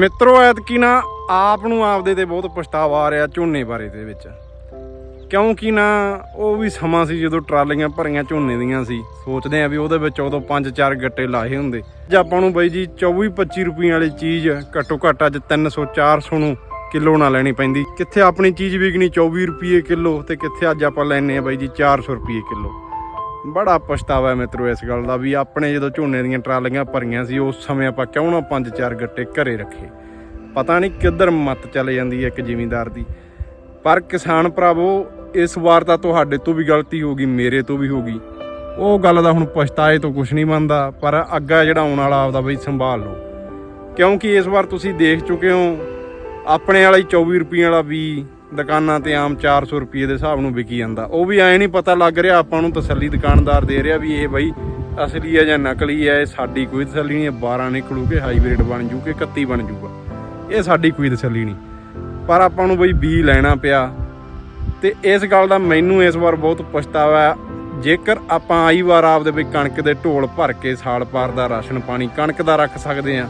ਮਿੱਤਰੋ, ਐਤਕੀ ਨਾ ਆਪ ਨੂੰ ਆਪਦੇ ਤੇ ਬਹੁਤ ਪਛਤਾਵਾ ਆ ਰਿਹਾ ਝੋਨੇ ਬਾਰੇ ਦੇ ਵਿੱਚ। ਕਿਉਂਕਿ ਨਾ ਉਹ ਵੀ ਸਮਾਂ ਸੀ ਜਦੋਂ ਟਰਾਲੀਆਂ ਭਰੀਆਂ ਝੋਨੇ ਦੀਆਂ ਸੀ। ਸੋਚਦੇ ਆ ਵੀ ਉਹਦੇ ਵਿੱਚ ਉਦੋਂ 5-4 ਗੱਟੇ ਲਾਏ ਹੁੰਦੇ। ਜੇ ਆਪਾਂ ਨੂੰ ਬਾਈ ਜੀ 24-25 ਰੁਪਈਆਂ ਵਾਲੀ ਚੀਜ਼ ਘੱਟੋ ਘੱਟ ਅੱਜ 300-400 ਨੂੰ ਕਿਲੋ ਨਾ ਲੈਣੀ ਪੈਂਦੀ। ਕਿੱਥੇ ਆਪਣੀ ਚੀਜ਼ ਵਿਕਣੀ 24 ਰੁਪਏ ਕਿਲੋ ਤੇ ਕਿੱਥੇ ਅੱਜ ਆਪਾਂ ਲੈਨੇ ਆ ਬਾਈ ਜੀ 400 ਰੁਪਏ ਕਿਲੋ। ਬੜਾ ਪਛਤਾਵਾ ਹੈ ਮਿੱਤਰੋ ਇਸ ਗੱਲ ਦਾ ਵੀ ਆਪਣੇ ਜਦੋਂ ਝੋਨੇ ਦੀਆਂ ਟਰਾਲੀਆਂ ਭਰੀਆਂ ਸੀ, ਉਸ ਸਮੇਂ ਆਪਾਂ ਕਿਉਂ ਨਾ 5-4 ਗੱਟੇ ਘਰੇ ਰੱਖੇ? ਪਤਾ ਨਹੀਂ ਕਿੱਧਰ ਮੱਤ ਚਲੇ ਜਾਂਦੀ ਹੈ ਇੱਕ ਜ਼ਿਮੀਂਦਾਰ ਦੀ। ਪਰ ਕਿਸਾਨ ਭਰਾਵੋ, ਇਸ ਵਾਰ ਤਾਂ ਤੁਹਾਡੇ ਤੋਂ ਵੀ ਗਲਤੀ ਹੋ ਗਈ, ਮੇਰੇ ਤੋਂ ਵੀ ਹੋ ਗਈ। ਉਹ ਗੱਲ ਦਾ ਹੁਣ ਪਛਤਾਏ ਤੋਂ ਕੁਝ ਨਹੀਂ ਬਣਦਾ ਪਰ ਅੱਗਾ ਜਿਹੜਾ ਆਉਣ ਵਾਲਾ ਆਪਦਾ ਬਈ ਸੰਭਾਲ ਲਓ। ਕਿਉਂਕਿ ਇਸ ਵਾਰ ਤੁਸੀਂ ਦੇਖ ਚੁੱਕੇ ਹੋ, ਆਪਣੇ ਵਾਲਾ ਹੀ 24 ਰੁਪਏ ਵਾਲਾ ਵੀ ਦੁਕਾਨਾਂ ਤੇ ਆਮ 400 ਰੁਪਏ ਦੇ ਹਿਸਾਬ ਨੂੰ ਵਿਕੀ ਜਾਂਦਾ। ਉਹ ਵੀ ਐ ਨਹੀਂ ਪਤਾ ਲੱਗ ਰਿਹਾ ਆਪਾਂ ਨੂੰ ਤਸੱਲੀ ਦੁਕਾਨਦਾਰ ਦੇ ਰਿਹਾ ਵੀ ਇਹ ਬਈ ਅਸਲੀ ਹੈ ਜਾਂ ਨਕਲੀ ਹੈ, ਇਹ ਸਾਡੀ ਕੋਈ ਤਸੱਲੀ ਨਹੀਂ ਹੈ 12 ਨਿਕਲੂ ਕਿ ਹਾਈਬ੍ਰਿਡ ਬਣ ਜੂ ਕਿ 31 ਬਣ ਜੂਗਾ। ਇਹ ਸਾਡੀ ਕੋਈ ਤਸੱਲੀ ਨਹੀਂ। ਪਰ ਆਪਾਂ ਨੂੰ ਬਈ ਬੀ ਲੈਣਾ ਪਿਆ। ਤੇ ਇਸ ਗੱਲ ਦਾ ਮੈਨੂੰ ਇਸ ਵਾਰ ਬਹੁਤ ਪਛਤਾਵਾ ਹੈ। ਜੇਕਰ ਆਪਾਂ ਆਈ ਵਾਰ ਆਪਦੇ ਵੀ ਕਣਕ ਦੇ ਢੋਲ ਭਰ ਕੇ ਸਾਲ ਪਾਰ ਦਾ ਰਾਸ਼ਨ ਪਾਣੀ, ਕਣਕ ਦਾ ਰੱਖ ਸਕਦੇ ਆ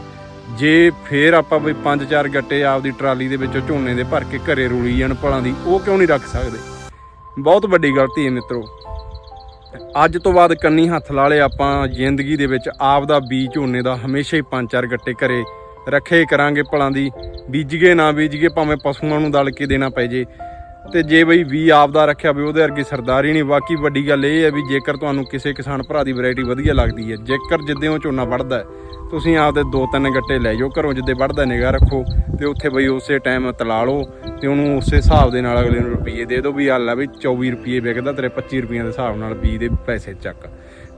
ਜੇ ਫੇਰ ਆਪਾਂ ਵੀ ਪੰਜ ਚਾਰ ਗੱਟੇ ਆਪਦੀ ਟਰਾਲੀ ਦੇ ਵਿੱਚੋਂ ਝੋਨੇ ਦੇ ਭਰ ਕੇ ਘਰੇ ਰੂਲੀ ਜਾਣ ਭਲਾਂ ਦੀ, ਉਹ ਕਿਉਂ ਨਹੀਂ ਰੱਖ ਸਕਦੇ? ਬਹੁਤ ਵੱਡੀ ਗਲਤੀ ਹੈ ਮਿੱਤਰੋ। ਅੱਜ ਤੋਂ ਬਾਅਦ ਕੰਨੀ ਹੱਥ ਲਾ ਲਏ ਆਪਾਂ, ਜ਼ਿੰਦਗੀ ਦੇ ਵਿੱਚ ਆਪ ਦਾ ਬੀਜ ਝੋਨੇ ਦਾ ਹਮੇਸ਼ਾ ਹੀ ਪੰਜ ਚਾਰ ਗੱਟੇ ਘਰੇ ਰੱਖੇ ਕਰਾਂਗੇ ਭਲਾਂ ਦੀ। ਬੀਜਗੇ ਨਾ ਬੀਜਗੇ ਭਾਵੇਂ ਪਸ਼ੂਆਂ ਨੂੰ ਦਲ ਕੇ ਦੇਣਾ ਪੈ ਜੇ। ਤੇ ਜੇ ਬਈ ਵੀ ਆਪ ਦਾ ਰੱਖਿਆ ਵੀ ਉਹਦੇ ਵਰਗੀ ਸਰਦਾਰੀ ਨਹੀਂ, ਬਾਕੀ ਵੱਡੀ ਗੱਲ ਇਹ ਹੈ ਵੀ ਜੇਕਰ ਤੁਹਾਨੂੰ ਕਿਸੇ ਕਿਸਾਨ ਭਰਾ ਦੀ ਵੈਰਾਈਟੀ ਵਧੀਆ ਲੱਗਦੀ ਹੈ, ਜੇਕਰ ਜਿੱਦੇ ਉਹ ਝੋਨਾ ਵੱਢਦਾ ਤੁਸੀਂ ਆਪਦੇ ਦੋ ਤਿੰਨ ਗੱਟੇ ਲੈ ਜਾਓ, ਘਰੋਂ ਜਿੱਦੇ ਵੱਢਦਾ ਨਿਗਾਹ ਰੱਖੋ ਤੇ ਉੱਥੇ ਬਈ ਉਸੇ ਟਾਈਮ ਤਲਾ ਲਓ ਤੇ ਉਹਨੂੰ ਉਸੇ ਹਿਸਾਬ ਦੇ ਨਾਲ ਅਗਲੇ ਨੂੰ ਰੁਪਈਏ ਦੇ ਦਿਓ, ਵੀ ਹਾਲ ਆ ਵੀ 24 ਰੁਪਏ ਵਿਕਦਾ, ਤੇਰੇ 25 ਰੁਪਈਆਂ ਦੇ ਹਿਸਾਬ ਨਾਲ ਬੀ ਦੇ ਪੈਸੇ ਚੱਕ।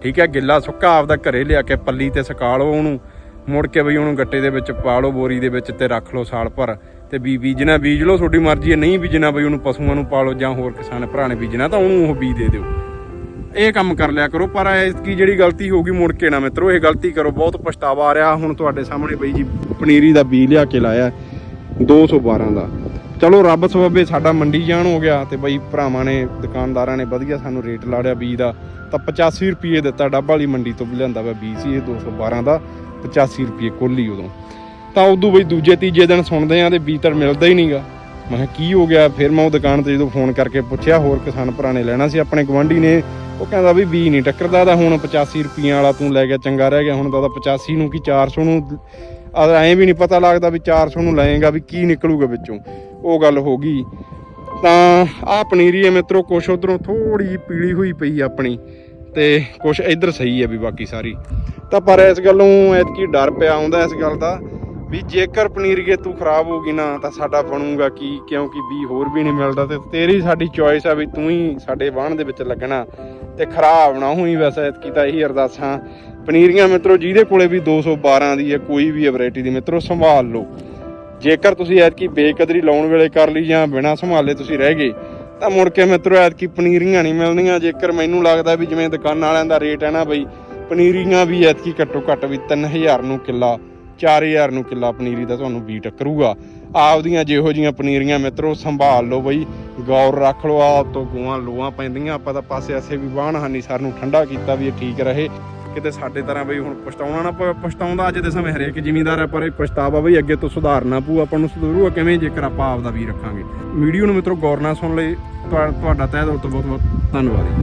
ਠੀਕ ਹੈ, ਗਿੱਲਾ ਸੁੱਕਾ ਆਪਦਾ ਘਰੇ ਲਿਆ ਕੇ ਪੱਲੀ ਤੇ ਸੁਕਾ ਲਓ ਉਹਨੂੰ, ਮੁੜ ਕੇ ਬਈ ਉਹਨੂੰ ਗੱਟੇ ਦੇ ਵਿੱਚ ਪਾ ਲਓ, ਬੋਰੀ ਦੇ ਵਿੱਚ ਤੇ ਰੱਖ ਲਓ ਸਾਲ ਭਰ। ਤੇ ਬੀ ਬੀਜਣਾ ਬੀਜ ਲਓ, ਤੁਹਾਡੀ ਮਰਜ਼ੀ ਹੈ, ਨਹੀਂ ਬੀਜਣਾ ਬਈ ਉਹਨੂੰ ਪਸ਼ੂਆਂ ਨੂੰ ਪਾਲੋ ਜਾਂ ਹੋਰ ਕਿਸਾਨ ਭਰਾ ਨੇ ਬੀਜਣਾ, ਤਾਂ ਉਹਨੂੰ ਉਹ ਬੀ ਦੇ ਦਿਓ। ਇਹ ਕੰਮ ਕਰ ਲਿਆ ਕਰੋ, ਪਰ ਕੀ ਜਿਹੜੀ ਗਲਤੀ ਹੋ ਗਈ ਮੁੜ ਕੇ ਨਾ ਮਿੱਤਰੋ, ਇਹ ਗਲਤੀ ਕਰੋ, ਬਹੁਤ ਪਛਤਾਵਾ ਆ ਰਿਹਾ। ਹੁਣ ਤੁਹਾਡੇ ਸਾਹਮਣੇ ਬਈ ਜੀ ਪਨੀਰੀ ਦਾ ਬੀ ਲਿਆ ਕੇ ਲਾਇਆ 212 ਦਾ ਚਲੋ ਰੱਬ ਸਬਬੇ ਸਾਡਾ ਮੰਡੀ ਜਾਣ ਹੋ ਗਿਆ ਤੇ ਬਈ ਭਰਾਵਾਂ ਨੇ, ਦੁਕਾਨਦਾਰਾਂ ਨੇ ਵਧੀਆ ਸਾਨੂੰ ਰੇਟ ਲਾੜਿਆ ਬੀਜ ਦਾ। ਤਾਂ 85 ਰੁਪਏ ਦਿੱਤਾ ਡੱਬ ਵਾਲੀ ਮੰਡੀ ਤੋਂ ਲਿਆਂਦਾ ਵਾ ਬੀ ਸੀ, ਇਹ 212 ਦਾ 85 ਰੁਪਏ ਕੋਲੀ ਉਦੋਂ। ਤਾਂ ਉਦੋਂ ਬਈ ਦੂਜੇ, ਤੀਜੇ ਦਿਨ ਸੁਣਦੇ ਆਂ ਤੇ ਬੀ ਤਾਂ ਮਿਲਦਾ ਹੀ ਨਹੀਂਗਾ। ਮੈਂ ਕਿਹਾ, ਕੀ ਹੋ ਗਿਆ? ਫਿਰ ਮੈਂ ਉਹ ਦੁਕਾਨ ਤੇ ਜਦੋਂ ਫੋਨ ਕਰਕੇ ਪੁੱਛਿਆ, ਹੋਰ ਕਿਸਾਨ ਭਰਾ ਨੇ ਲੈਣਾ ਸੀ ਆਪਣੇ ਗਵਾਂਢੀ ਨੇ। ਉਹ ਕਹਿੰਦਾ ਵੀ ਬੀ ਨਹੀਂ ਟੱਕਰਦਾ, ਤਾਂ ਹੁਣ 85 ਰੁਪਈਆਂ ਵਾਲਾ ਤੂੰ ਲੈ ਗਿਆ, ਚੰਗਾ ਰਹਿ ਗਿਆ। ਹੁਣ ਤਾਂ ਉਹਦਾ 85 ਨੂੰ ਕੀ 400 ਨੂੰ ਐਂ ਵੀ ਨਹੀਂ ਪਤਾ ਲੱਗਦਾ ਵੀ 400 ਨੂੰ ਲਏਗਾ ਵੀ ਕੀ ਨਿਕਲੂਗਾ ਵਿੱਚੋਂ। ਉਹ ਗੱਲ ਹੋ ਗਈ। ਤਾਂ ਆਹ ਪਨੀਰੀ ਹੈ ਮਿੱਤਰੋ, ਕੁਛ ਉਧਰੋਂ ਥੋੜੀ ਜਿਹੀ ਪੀਲੀ ਹੋਈ ਪਈ ਆਪਣੀ। ਤੇ ਕੁਛ ਇੱਧਰ ਸਹੀ ਹੈ ਵੀ ਬਾਕੀ ਸਾਰੀ। ਤਾਂ ਪਰ ਇਸ ਗੱਲੋਂ ਐਤਕੀ ਡਰ ਪਿਆ ਆਉਂਦਾ ਇਸ ਗੱਲ ਦਾ। ਵੀ ਜੇਕਰ ਪਨੀਰੀਏ ਤੂੰ ਖਰਾਬ ਹੋ ਗਈ ਨਾ, ਤਾਂ ਸਾਡਾ ਬਣੂਗਾ ਕੀ? ਕਿਉਂਕਿ ਵੀ ਹੋਰ ਵੀ ਨਹੀਂ ਮਿਲਦਾ ਤੇ ਤੇਰੀ ਸਾਡੀ ਚੋਇਸ ਆ ਵੀ ਤੂੰ ਹੀ ਸਾਡੇ ਬਾਣ ਦੇ ਵਿੱਚ ਲੱਗਣਾ ਤੇ ਖਰਾਬ ਨਾ ਹੋਈ ਵੈਸੇ ਐਤਕੀ ਤਾਂ ਇਹੀ ਅਰਦਾਸਾਂ ਪਨੀਰੀਆਂ ਮਿੱਤਰੋ, ਜਿਹਦੇ ਕੋਲੇ ਵੀ 212 ਦੀ ਹੈ ਕੋਈ ਵੀ ਵੈਰਾਈਟੀ ਦੀ, ਮਿੱਤਰੋ, ਸੰਭਾਲ ਲਓ। ਜੇਕਰ ਤੁਸੀਂ ਐਤਕੀ ਬੇਕਦਰੀ ਲਾਉਣ ਵੇਲੇ ਕਰ ਲਈ ਜਾਂ ਬਿਨਾਂ ਸੰਭਾਲੇ ਤੁਸੀਂ ਰਹਿ ਗਏ, ਤਾਂ ਮੁੜ ਕੇ ਮਿੱਤਰੋ, ਐਤਕੀ ਪਨੀਰੀਆਂ ਨਹੀਂ ਮਿਲਣੀਆਂ। ਜੇਕਰ ਮੈਨੂੰ ਲੱਗਦਾ ਵੀ ਜਿਵੇਂ ਦੁਕਾਨਾਂ ਵਾਲਿਆਂ ਦਾ ਰੇਟ ਹੈ ਨਾ ਬਈ, ਪਨੀਰੀਆਂ ਵੀ ਐਤਕੀ ਘੱਟੋ ਘੱਟ ਵੀ 3000 ਨੂੰ ਕਿੱਲਾ 4000 ਨੂੰ ਕਿੱਲਾ ਪਨੀਰੀ ਦਾ ਤੁਹਾਨੂੰ ਬੀ ਟੱਕਰੂਗਾ ਆਪਦੀਆਂ ਜਿਹੋ ਜੀਆਂ ਪਨੀਰੀਆਂ ਮਿੱਤਰੋ, ਸੰਭਾਲ ਲਓ ਬਈ, ਗੌਰ ਰੱਖ ਲਓ, ਆਪ ਤੋਂ ਗੂਆਂ ਲੋਆਂ ਪੈਂਦੀਆਂ, ਆਪਾਂ ਤਾਂ ਪਾਸੇ ਐਸੇ ਵੀ ਬਾਣ ਹਾਨੀ ਸਰ ਨੂੰ ਠੰਡਾ ਕੀਤਾ ਵੀ ਇਹ ਠੀਕ ਰਹੇ। ਕਿਤੇ ਸਾਡੇ ਤਰ੍ਹਾਂ ਬਈ ਹੁਣ ਪਛਤਾਉਣਾ ਨਾ ਪਵੇ ਪਛਤਾਉਂਦਾ ਅੱਜ ਦੇ ਸਮੇਂ ਹਰੇਕ ਜ਼ਿਮੀਂਦਾਰ ਹੈ ਪਰ ਇਹ ਪਛਤਾਵਾ ਬਈ ਅੱਗੇ ਤੋਂ ਸੁਧਾਰਨਾ ਪਊ, ਆਪਾਂ ਨੂੰ ਸੁਧਾਰੂਗਾ ਕਿਵੇਂ ਜੇਕਰ ਆਪਾਂ ਆਪ ਦਾ ਵੀ ਰੱਖਾਂਗੇ। ਵੀਡੀਓ ਨੂੰ ਮਿੱਤਰੋ, ਗੌਰ ਨਾਲ ਸੁਣ ਲਈ, ਤੁਹਾ- ਤੁਹਾਡਾ ਤਹਿ ਦਿਲ ਤੋਂ ਬਹੁਤ ਬਹੁਤ ਧੰਨਵਾਦ।